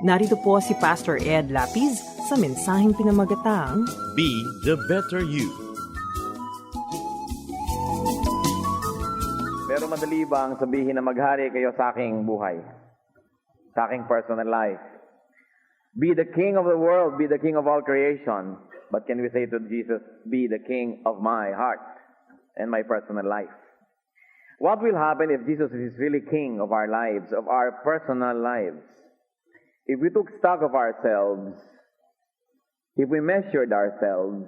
Narito po si Pastor Ed Lapis sa mensaheng pinamagatang Be the better you. Pero madali bang sabihin na maghari kayo sa aking buhay? Sa aking personal life? Be the king of the world, be the king of all creation. But can we say to Jesus, be the king of my heart and my personal life? What will happen if Jesus is really king of our lives, of our personal lives? If we took stock of ourselves, if we measured ourselves,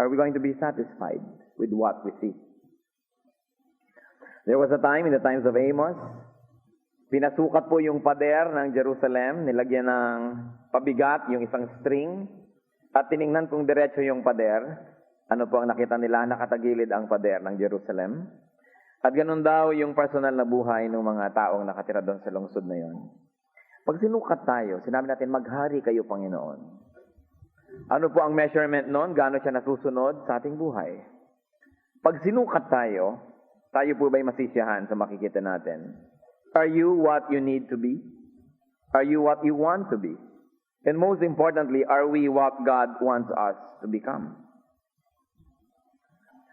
are we going to be satisfied with what we see? There was a time in the times of Amos, pinasukat po yung pader ng Jerusalem, nilagyan ng pabigat yung isang string, at tiningnan kung diretso yung pader. Ano po ang nakita nila? Nakatagilid ang pader ng Jerusalem. At ganun daw yung personal na buhay ng mga taong nakatira doon sa lungsod na yon. Pag sinukat tayo, sinabi natin, maghari kayo, Panginoon. Ano po ang measurement noon? Gaano siya nasusunod sa ating buhay? Pag sinukat tayo, tayo po ba'y masisiyahan sa makikita natin? Are you what you need to be? Are you what you want to be? And most importantly, are we what God wants us to become?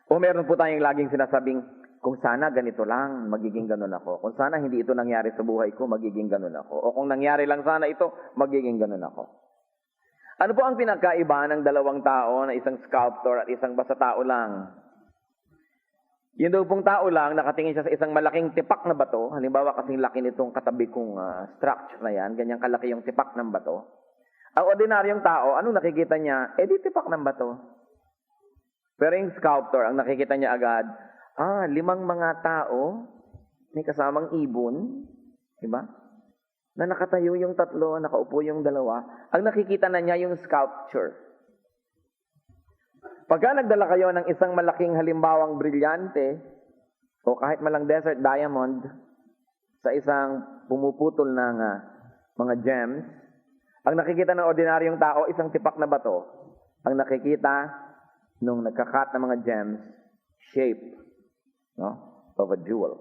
O meron po tayong laging sinasabing, kung sana ganito lang, magiging ganun ako. Kung sana hindi ito nangyari sa buhay ko, magiging ganun ako. O kung nangyari lang sana ito, magiging ganun ako. Ano po ang pinagkaiba ng dalawang tao na isang sculptor at isang basta tao lang? Yun daw pong tao lang, nakatingin siya sa isang malaking tipak na bato. Halimbawa kasing laki nitong katabi kong ah, structure na yan, ganyan kalaki yung tipak ng bato. Ang ordinaryong tao, anong nakikita niya? Eh di tipak ng bato. Pero yung sculptor, ang nakikita niya agad, ah, limang mga tao, may kasamang ibon, di ba? Na nakatayo yung tatlo, nakaupo yung dalawa. Ang nakikita na niya yung sculpture. Pagka nagdala kayo ng isang malaking halimbawang brilyante, o kahit malang desert diamond, sa isang pumuputol ng ah, mga gems, ang nakikita ng ordinaryong tao, isang tipak na bato. Ang nakikita nung nagkakat ng mga gems, shape no, of a jewel.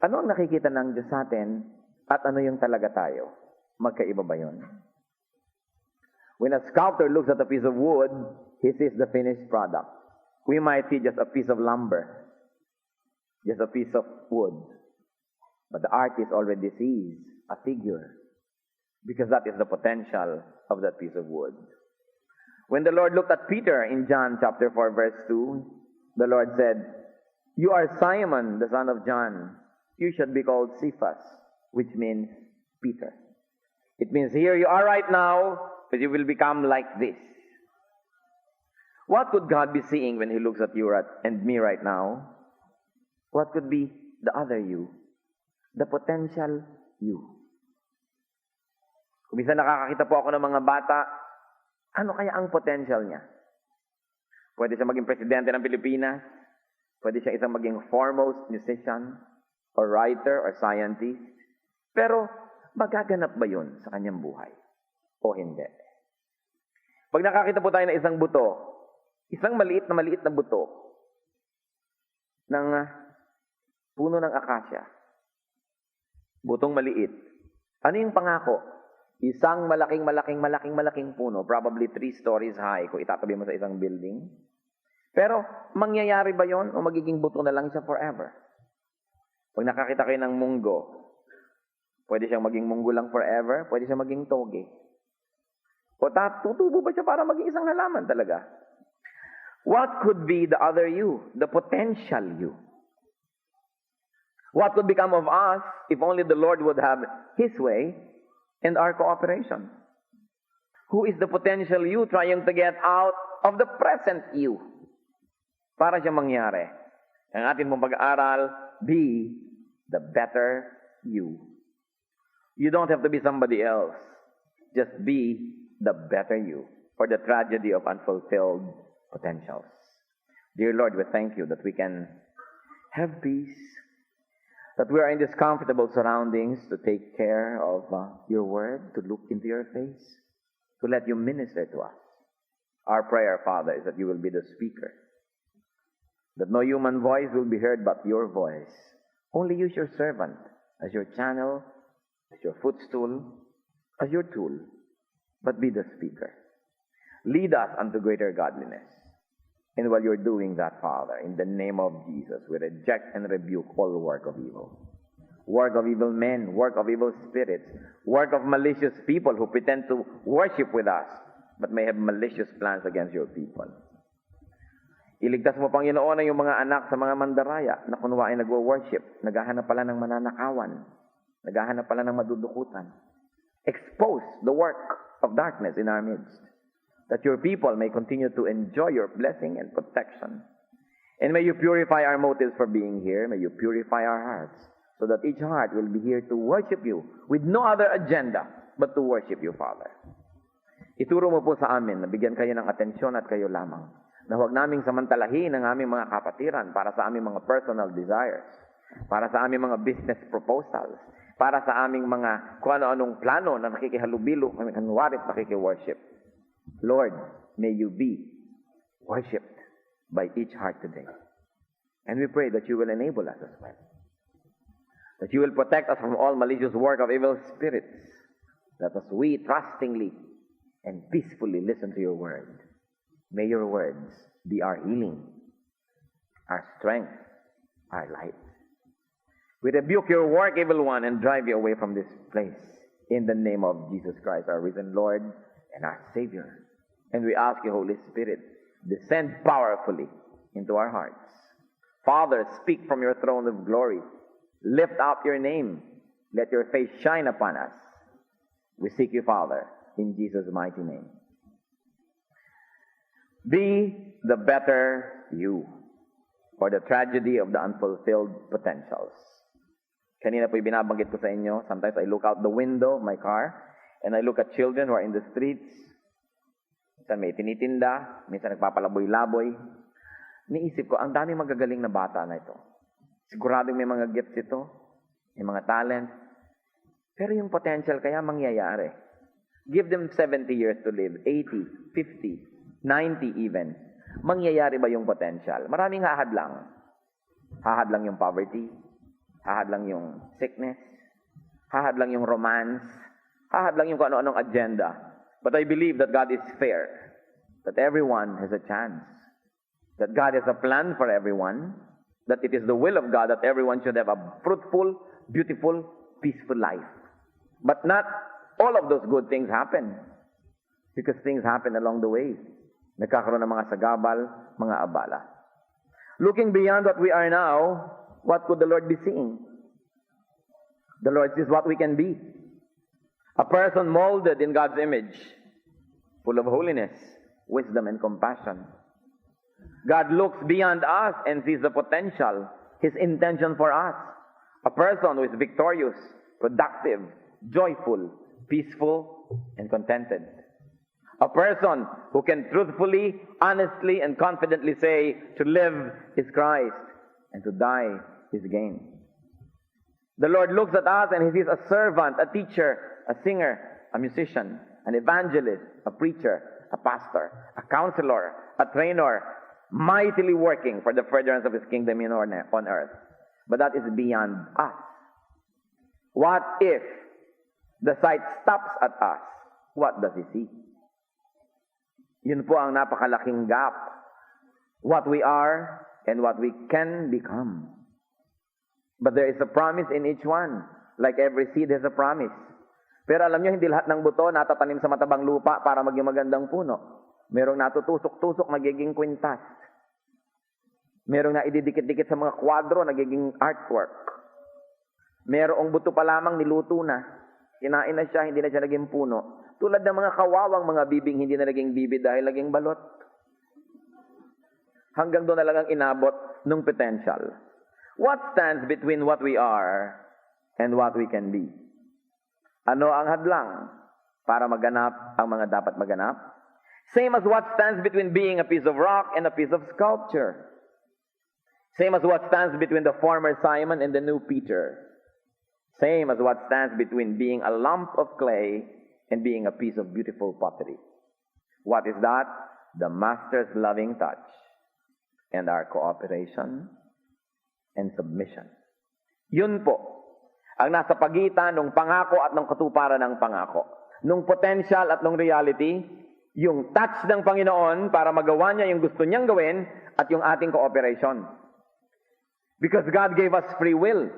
Ano ang nakikita ng Diyos sa atin at ano yung talaga tayo? Magkaiba ba yun? When a sculptor looks at a piece of wood, he sees the finished product. We might see just a piece of lumber, just a piece of wood. But the artist already sees a figure because that is the potential of that piece of wood. When the Lord looked at Peter in John chapter 4 verse 2, the Lord said, You are Simon, the son of John. You should be called Cephas, which means Peter. It means here you are right now, but you will become like this. What could God be seeing when He looks at you and me right now? What could be the other you? The potential you. Kung minsan nakakakita po ako ng mga bata, ano kaya ang potential niya? Pwede siya maging presidente ng Pilipinas. Pwede siya isang maging foremost musician or writer or scientist. Pero magaganap ba yun sa kanyang buhay? O hindi? Pag nakakita po tayo ng isang buto, isang maliit na maliit na buto ng ah, puno ng akasya, butong maliit, ano yung pangako? Isang malaking, malaking, malaking, malaking puno, probably three stories high kung itatabi mo sa isang building. Pero, mangyayari ba yon o magiging buto na lang siya forever? Pag nakakita kayo ng munggo, pwede siyang maging munggo lang forever, pwede siyang maging toge. O tutubo ba siya para maging isang halaman talaga? What could be the other you, the potential you? What would become of us if only the Lord would have His way and our cooperation? Who is the potential you trying to get out of the present you? Para siya mangyari. Ang atin mong pag-aaral, be the better you. You don't have to be somebody else. Just be the better you for the tragedy of unfulfilled potentials. Dear Lord, we thank you that we can have peace, that we are in these comfortable surroundings to take care of uh, your word, to look into your face, to let you minister to us. Our prayer, Father, is that you will be the speaker, that no human voice will be heard but your voice. Only use your servant as your channel, as your footstool, as your tool, but be the speaker. Lead us unto greater godliness. And while you're doing that, Father, in the name of Jesus, we reject and rebuke all work of evil. Work of evil men, work of evil spirits, work of malicious people who pretend to worship with us, but may have malicious plans against your people. Iligtas mo, Panginoon, ang yung mga anak sa mga mandaraya na kunwa ay nagwo-worship, naghahanap pala ng mananakawan, naghahanap pala ng madudukutan. Expose the work of darkness in our midst, that your people may continue to enjoy your blessing and protection. And may you purify our motives for being here. May you purify our hearts, so that each heart will be here to worship you with no other agenda but to worship you, Father. Ituro mo po sa amin na bigyan kayo ng atensyon at kayo lamang. Na huwag naming samantalahin ang aming mga kapatiran para sa aming mga personal desires, para sa aming mga business proposals, para sa aming mga kung ano-anong plano na nakikihalubilo, kanwarit nakiki-worship. Lord, may you be worshipped by each heart today. And we pray that you will enable us as well. That you will protect us from all malicious work of evil spirits. That as we trustingly and peacefully listen to your word, may your words be our healing, our strength, our light. We rebuke your work, evil one, and drive you away from this place. In the name of Jesus Christ, our risen Lord and our Savior. And we ask you, Holy Spirit, descend powerfully into our hearts. Father, speak from your throne of glory. Lift up your name. Let your face shine upon us. We seek you, Father, in Jesus' mighty name. Be the better you for the tragedy of the unfulfilled potentials. Kanina po binabanggit ko sa inyo, sometimes I look out the window of my car and I look at children who are in the streets. Minsan may tinitinda, minsan nagpapalaboy-laboy. Niisip ko, ang dami magagaling na bata na ito. Siguradong may mga gifts ito, may mga talent. Pero yung potential kaya mangyayari. Give them 70 years to live, 80, 50, 90 even. Mangyayari ba yung potential? Maraming hahad lang. Hahad lang yung poverty. Hahad lang yung sickness. Hahad lang yung romance. Hahad lang yung kung ano-anong agenda. But I believe that God is fair. That everyone has a chance. That God has a plan for everyone. That it is the will of God that everyone should have a fruitful, beautiful, peaceful life. But not all of those good things happen. Because things happen along the way. Nagkakaroon ng mga sagabal, mga abala. Looking beyond what we are now, what could the Lord be seeing? The Lord sees what we can be. A person molded in God's image, full of holiness, wisdom, and compassion. God looks beyond us and sees the potential, His intention for us. A person who is victorious, productive, joyful, peaceful, and contented. A person who can truthfully, honestly, and confidently say, to live is Christ, and to die is gain. The Lord looks at us and He sees a servant, a teacher, a singer, a musician, an evangelist, a preacher, a pastor, a counselor, a trainer, mightily working for the furtherance of His kingdom in on on earth. But that is beyond us. What if the sight stops at us? What does He see? Yun po ang napakalaking gap. What we are and what we can become. But there is a promise in each one. Like every seed has a promise. Pero alam nyo, hindi lahat ng buto natatanim sa matabang lupa para maging magandang puno. Merong natutusok-tusok, nagiging kwintas. Merong na ididikit-dikit sa mga kwadro, nagiging artwork. Merong buto pa lamang niluto na. Kinain na siya, hindi na siya naging puno. Tulad ng mga kawawang mga bibing, hindi na naging bibi dahil naging balot. Hanggang doon na lang ang inabot ng potential. What stands between what we are and what we can be? Ano ang hadlang para maganap ang mga dapat maganap? Same as what stands between being a piece of rock and a piece of sculpture. Same as what stands between the former Simon and the new Peter. Same as what stands between being a lump of clay and being a piece of beautiful pottery. What is that? The Master's loving touch and our cooperation and submission. Yun po ang nasa pagitan ng pangako at ng katuparan ng pangako. Nung potential at nung reality, yung touch ng Panginoon para magawa niya yung gusto niyang gawin at yung ating cooperation. Because God gave us free will.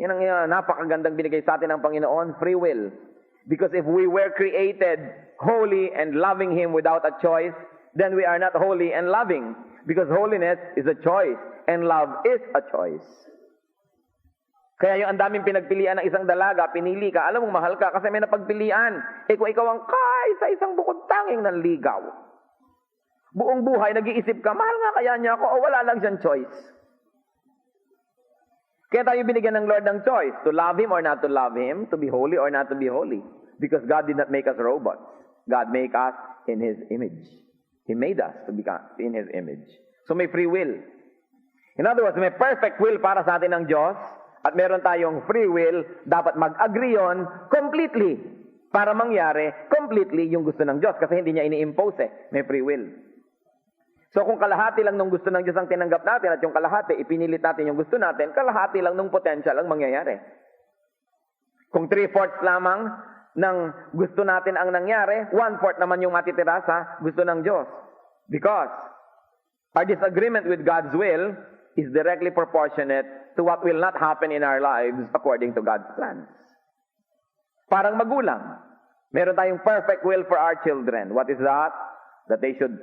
Yan ang uh, napakagandang binigay sa atin ng Panginoon, free will. Because if we were created holy and loving Him without a choice, then we are not holy and loving. Because holiness is a choice and love is a choice. Kaya yung ang daming pinagpilian ng isang dalaga, pinili ka, alam mong mahal ka kasi may napagpilian. Eh kung ikaw ang kay sa isang bukod tanging ng ligaw. Buong buhay, nag-iisip ka, mahal nga kaya niya ako o wala lang siyang choice. Kaya tayo binigyan ng Lord ng choice, to love Him or not to love Him, to be holy or not to be holy. Because God did not make us robots. God made us in His image. He made us to become in His image. So may free will. In other words, may perfect will para sa atin ng Diyos, at meron tayong free will, dapat mag-agree yon completely para mangyari completely yung gusto ng Diyos kasi hindi niya ini-impose eh. May free will. So kung kalahati lang ng gusto ng Diyos ang tinanggap natin at yung kalahati ipinilit natin yung gusto natin, kalahati lang ng potential ang mangyayari. Kung three-fourths lamang ng gusto natin ang nangyari, one-fourth naman yung matitira sa gusto ng Diyos. Because our disagreement with God's will is directly proportionate to what will not happen in our lives according to God's plans. Parang magulang. Meron tayong perfect will for our children. What is that? That they should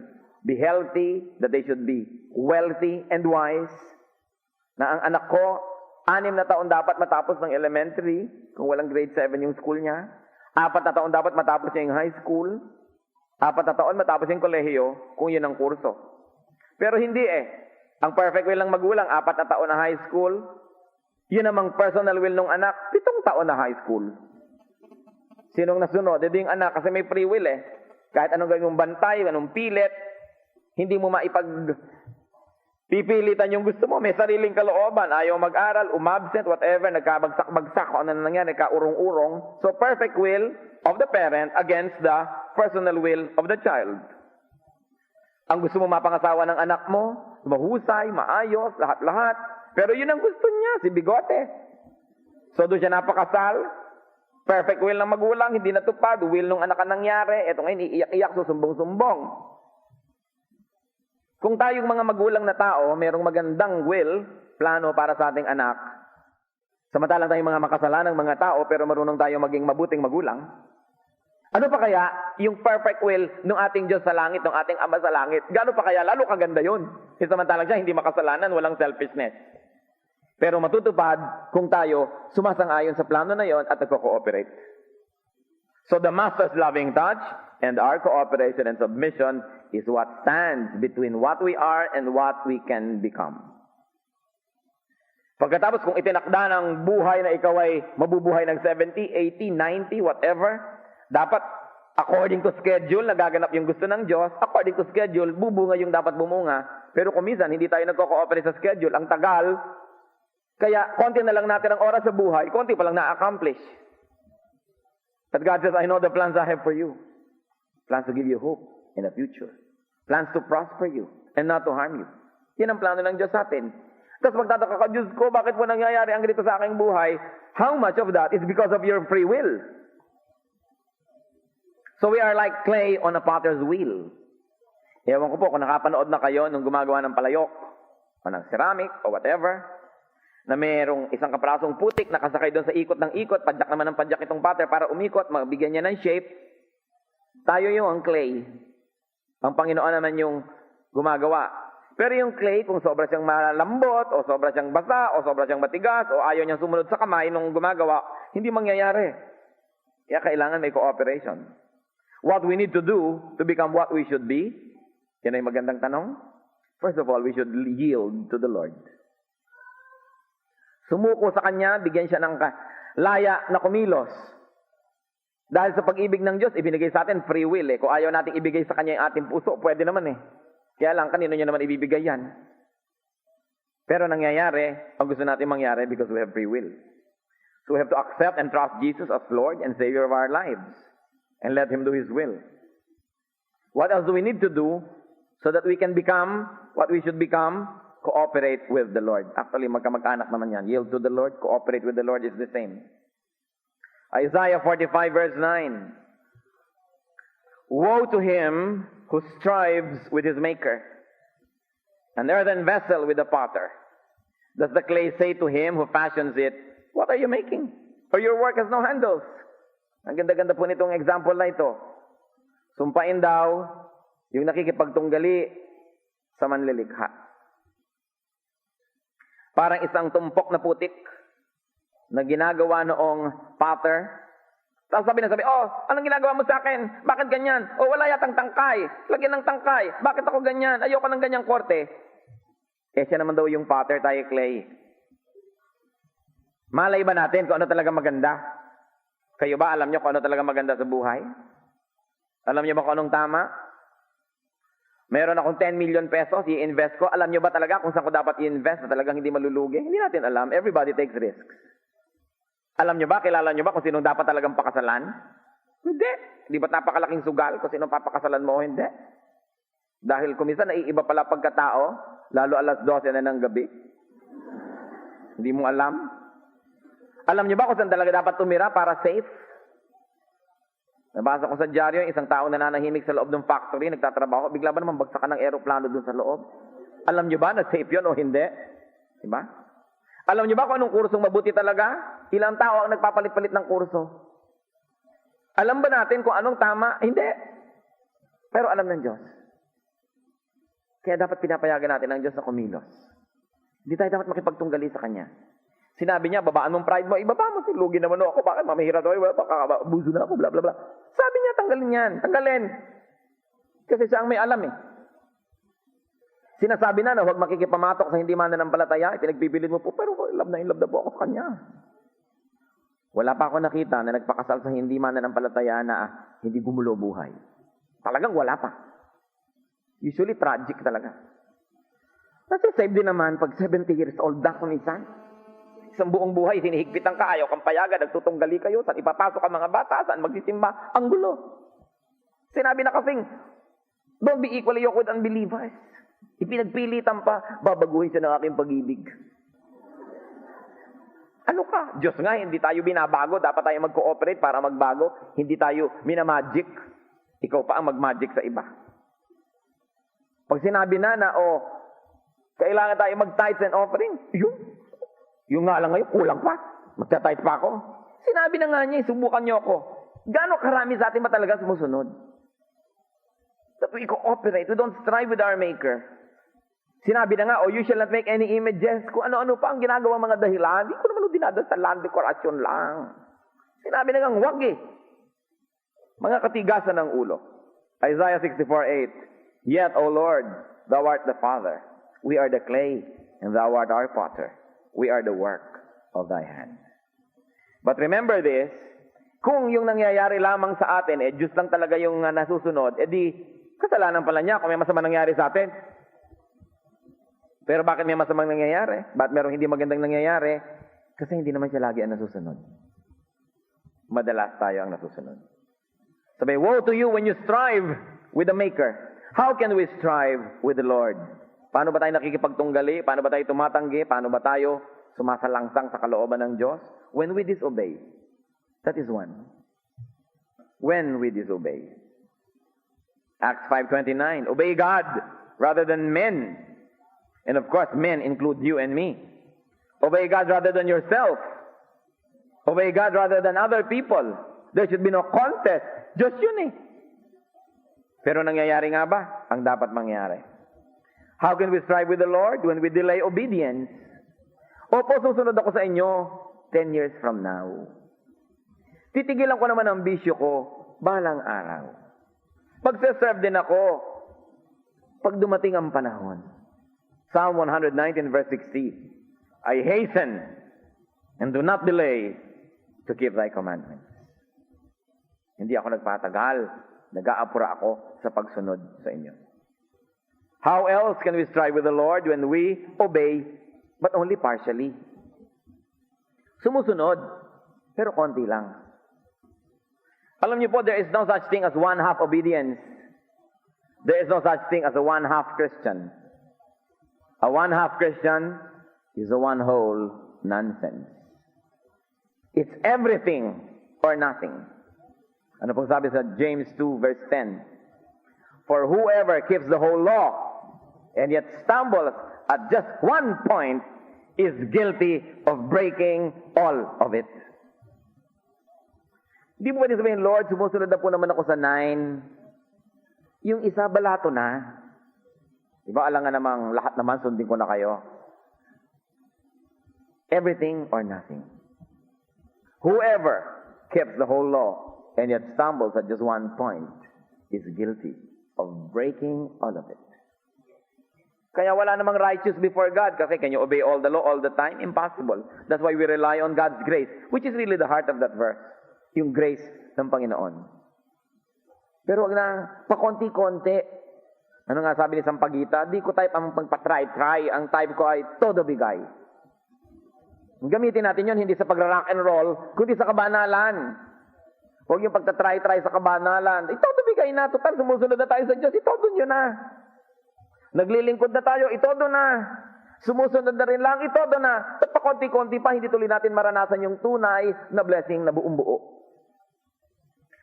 be healthy, that they should be wealthy and wise. Na ang anak ko, anim na taon dapat matapos ng elementary, kung walang grade 7 yung school niya. Apat na taon dapat matapos niya yung high school. Apat na taon matapos yung kolehiyo, kung yun ang kurso. Pero hindi eh. Ang perfect will ng magulang, apat na taon na high school. Yun namang personal will ng anak, pitong taon na high school. Sinong nasunod? Hindi yung anak kasi may free will eh. Kahit anong gawin mong bantay, anong pilit, hindi mo maipag pipilitan yung gusto mo. May sariling kalooban. Ayaw mag-aral, umabsent, whatever, nagkabagsak-bagsak, kung ano na nangyari, nagkaurong-urong. So perfect will of the parent against the personal will of the child. Ang gusto mo mapangasawa ng anak mo, mahusay, maayos, lahat-lahat. Pero yun ang gusto niya, si Bigote. So doon siya napakasal. Perfect will ng magulang, hindi natupad. Will ng anak ang nangyari. Ito ngayon, iiyak-iyak, susumbong-sumbong. Kung tayong mga magulang na tao, mayroong magandang will, plano para sa ating anak, samantalang tayong mga makasalanang mga tao, pero marunong tayo maging mabuting magulang, ano pa kaya yung perfect will ng ating Diyos sa langit, ng ating Ama sa langit? Gano'n pa kaya? Lalo kaganda yun. E samantalang siya, hindi makasalanan, walang selfishness. Pero matutupad kung tayo sumasang-ayon sa plano na yon at nagko-cooperate. So the Master's loving touch and our cooperation and submission is what stands between what we are and what we can become. Pagkatapos kung itinakda ng buhay na ikaw ay mabubuhay ng 70, 80, 90, whatever, dapat according to schedule, nagaganap yung gusto ng Diyos, according to schedule, bubunga yung dapat bumunga. Pero kung minsan, hindi tayo nagko-cooperate sa schedule, ang tagal, kaya konti na lang natin ang oras sa buhay, konti pa lang na-accomplish. But God says, I know the plans I have for you. Plans to give you hope in the future. Plans to prosper you and not to harm you. Yan ang plano ng Diyos sa atin. Tapos magtataka ka, Diyos ko, bakit mo nangyayari ang ganito sa aking buhay? How much of that is because of your free will? So we are like clay on a potter's wheel. Ewan ko po kung nakapanood na kayo nung gumagawa ng palayok o ng ceramic o whatever, na mayroong isang kaprasong putik nakasakay doon sa ikot ng ikot, padyak naman ng padyak itong pattern para umikot, mabigyan niya ng shape. Tayo yung ang clay. Ang Panginoon naman yung gumagawa. Pero yung clay, kung sobra siyang malambot, o sobra siyang basa, o sobra siyang matigas, o ayaw niyang sumunod sa kamay nung gumagawa, hindi mangyayari. Kaya kailangan may cooperation. What we need to do to become what we should be, yan ay magandang tanong. First of all, we should yield to the Lord. Sumuko sa Kanya, bigyan siya ng laya na kumilos. Dahil sa pag-ibig ng Diyos, ibinigay sa atin free will eh. Kung ayaw natin ibigay sa Kanya yung ating puso, pwede naman eh. Kaya lang, kanino niya naman ibibigay yan? Pero nangyayari, ang gusto natin mangyari because we have free will. So we have to accept and trust Jesus as Lord and Savior of our lives. And let Him do His will. What else do we need to do so that we can become what we should become? Cooperate with the Lord. Actually, magkamag-anak naman yan. Yield to the Lord, cooperate with the Lord is the same. Isaiah 45 verse 9. Woe to him who strives with his maker. An earthen vessel with a potter. Does the clay say to him who fashions it, What are you making? For your work has no handles. Ang ganda-ganda po nitong example na ito. Sumpain daw yung nakikipagtunggali sa manlilikha. Parang isang tumpok na putik na ginagawa noong potter. Tapos sabi na sabi, oh, anong ginagawa mo sa akin? Bakit ganyan? Oh, wala yatang tangkay. Lagyan ng tangkay. Bakit ako ganyan? Ayoko ng ganyang korte. Eh, siya naman daw yung potter, tayo clay. Malay ba natin kung ano talaga maganda? Kayo ba, alam nyo kung ano talaga maganda sa buhay? Alam nyo ba kung anong tama? Meron akong 10 million pesos, i-invest ko. Alam nyo ba talaga kung saan ko dapat i-invest na talagang hindi malulugi? Hindi natin alam. Everybody takes risks. Alam nyo ba, kilala nyo ba kung sinong dapat talagang pakasalan? Hindi. Di ba napakalaking sugal kung sinong papakasalan mo o hindi? Dahil kumisan naiiba pala pagkatao, lalo alas 12 na ng gabi. Hindi mo alam. Alam nyo ba kung saan talaga dapat tumira para safe? Nabasa ko sa dyaryo, isang tao nananahimik sa loob ng factory, nagtatrabaho, bigla ba naman bagsakan ng aeroplano dun sa loob? Alam nyo ba na safe yun o hindi? Diba? Alam nyo ba kung anong kursong mabuti talaga? Ilang tao ang nagpapalit-palit ng kurso? Alam ba natin kung anong tama? Hindi. Pero alam ng Diyos. Kaya dapat pinapayagan natin ang Diyos na kumilos. Hindi tayo dapat makipagtunggali sa Kanya. Sinabi niya, babaan mong pride mo, ibaba mo, lugi naman ako, bakit mamahirap ako, baka abuso na ako, bla bla bla. Sabi niya, tanggalin yan, tanggalin. Kasi siya ang may alam eh. Sinasabi na na huwag makikipamatok sa hindi mananampalataya, ipinagbibilin mo po, pero love na in love na po ako sa kanya. Wala pa ako nakita na nagpakasal sa hindi mananampalataya na ah, hindi gumulo buhay. Talagang wala pa. Usually tragic talaga. Kasi save din naman pag 70 years old na kumisan. Isang buong buhay, hinihigpitan ka, ayaw kang payagan, nagtutunggali kayo, saan ipapasok ang mga bata, saan magsisimba, ang gulo. Sinabi na kasing, don't be equally yoked with unbelievers. Ipinagpilitan pa, babaguhin siya ng aking pag-ibig. Ano ka? Diyos nga, hindi tayo binabago. Dapat tayo mag-cooperate para magbago. Hindi tayo minamagic. Ikaw pa ang mag-magic sa iba. Pag sinabi na na, oh, kailangan tayo mag-tithes and offering, yun. Yung nga lang ngayon, kulang pa. Magta-tithe pa ako. Sinabi na nga niya, subukan niyo ako. Gano'ng karami sa atin ba talaga sumusunod? That we cooperate. We don't strive with our Maker. Sinabi na nga, oh, you shall not make any images. Kung ano-ano pa ang ginagawa mga dahilan, hindi ko naman dinadasalan, dekorasyon lang. Sinabi na nga, wag eh. Mga katigasan ng ulo. Isaiah 64:8. Yet, O Lord, thou art the Father. We are the clay, and thou art our potter. We are the work of thy hand. But remember this, kung yung nangyayari lamang sa atin, eh, Diyos lang talaga yung uh, nasusunod, eh di, kasalanan pala niya kung may masama nangyari sa atin. Pero bakit may masamang nangyayari? Bakit merong hindi magandang nangyayari? Kasi hindi naman siya lagi ang nasusunod. Madalas tayo ang nasusunod. Sabi, woe to you when you strive with the Maker. How can we strive with the Lord? Paano ba tayo nakikipagtunggali? Paano ba tayo tumatanggi? Paano ba tayo sumasalangsang sa kalooban ng Diyos? When we disobey. That is one. When we disobey. Acts 5.29, Obey God rather than men. And of course, men include you and me. Obey God rather than yourself. Obey God rather than other people. There should be no contest. Diyos yun eh. Pero nangyayari nga ba ang dapat mangyari? How can we strive with the Lord when we delay obedience? Opo, susunod ako sa inyo 10 years from now. Titigilan ko naman ang bisyo ko balang araw. Magsaserve din ako pag dumating ang panahon. Psalm 119 verse 16. I hasten and do not delay to keep thy commandments. Hindi ako nagpatagal. Nag-aapura ako sa pagsunod sa inyo. How else can we strive with the Lord when we obey but only partially? Sumusunod, pero konti lang. Alam niyo po, there is no such thing as one half obedience. There is no such thing as a one half Christian. A one half Christian is a one whole nonsense. It's everything or nothing. Ano pong sabi sa James 2 verse 10? For whoever keeps the whole law and yet stumbles at just one point is guilty of breaking all of it. Hindi mo pwede sabihin, Lord, sumusunod na po naman ako sa nine. Yung isa, balato na. Di ba, alam nga namang lahat naman sundin ko na kayo. Everything or nothing. Whoever keeps the whole law and yet stumbles at just one point is guilty of breaking all of it. Kaya wala namang righteous before God kasi can you obey all the law all the time? Impossible. That's why we rely on God's grace, which is really the heart of that verse. Yung grace ng Panginoon. Pero wag na, pakonti-konti. Ano nga sabi ni Sampagita? Di ko type ang pagpatry-try. Ang type ko ay todo bigay. Gamitin natin yon hindi sa pagra-rock and roll, kundi sa kabanalan. Huwag yung pagtatry-try sa kabanalan. Itodo bigay na. Total, sumusunod na tayo sa Diyos. Itodo nyo na. Naglilingkod na tayo. Itodo na. Sumusunod na rin lang. Itodo na. At pa konti-konti pa, hindi tuloy natin maranasan yung tunay na blessing na buong buo.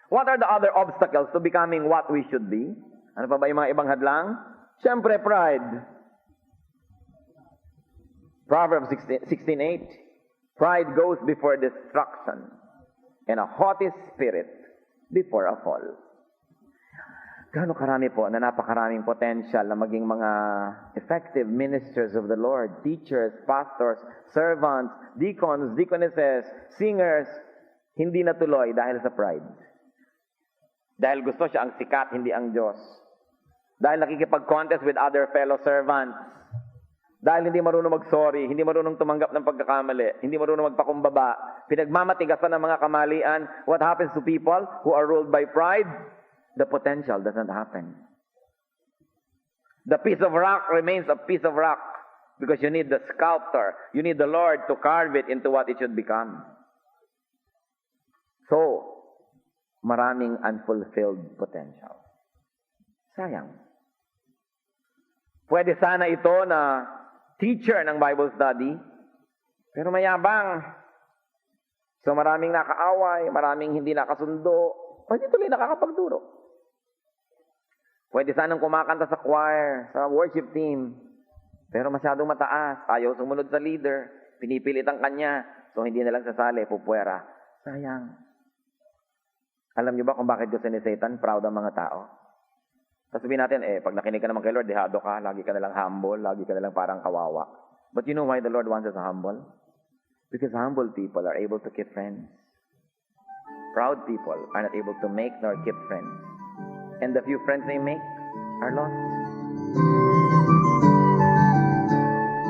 What are the other obstacles to becoming what we should be? Ano pa ba yung mga ibang hadlang? Siyempre, pride. Proverbs 16, 16.8 Pride goes before destruction and a haughty spirit before a fall. Gaano karami po na napakaraming potential na maging mga effective ministers of the Lord, teachers, pastors, servants, deacons, deaconesses, singers, hindi natuloy dahil sa pride. Dahil gusto siya ang sikat, hindi ang Diyos. Dahil nakikipag-contest with other fellow servants. Dahil hindi marunong mag-sorry, hindi marunong tumanggap ng pagkakamali, hindi marunong magpakumbaba, pinagmamatigasan ng mga kamalian, what happens to people who are ruled by pride? The potential doesn't happen. The piece of rock remains a piece of rock because you need the sculptor, you need the Lord to carve it into what it should become. So, maraming unfulfilled potential. Sayang. Pwede sana ito na teacher ng Bible study, pero mayabang. So maraming nakaaway, maraming hindi nakasundo, o hindi tuloy nakakapagturo. Pwede sanang kumakanta sa choir, sa worship team, pero masyadong mataas, ayaw sumunod sa leader, pinipilit ang kanya, so hindi na lang sasali, pupwera. Sayang. Alam niyo ba kung bakit gusto ni Satan? Proud ang mga tao. Sasabihin natin, eh, pag nakinig ka naman kay Lord, dehado ka, lagi ka nalang humble, lagi ka nalang parang kawawa. But you know why the Lord wants us humble? Because humble people are able to keep friends. Proud people are not able to make nor keep friends. And the few friends they make are lost.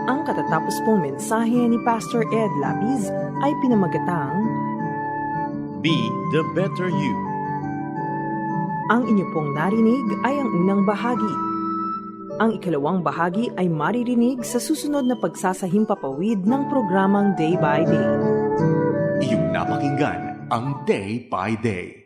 Ang katatapos pong mensahe ni Pastor Ed Lapiz ay pinamagatang Be the better you. Ang inyo pong narinig ay ang unang bahagi. Ang ikalawang bahagi ay maririnig sa susunod na pagsasahimpapawid ng programang Day by Day. Iyong napakinggan ang Day by Day.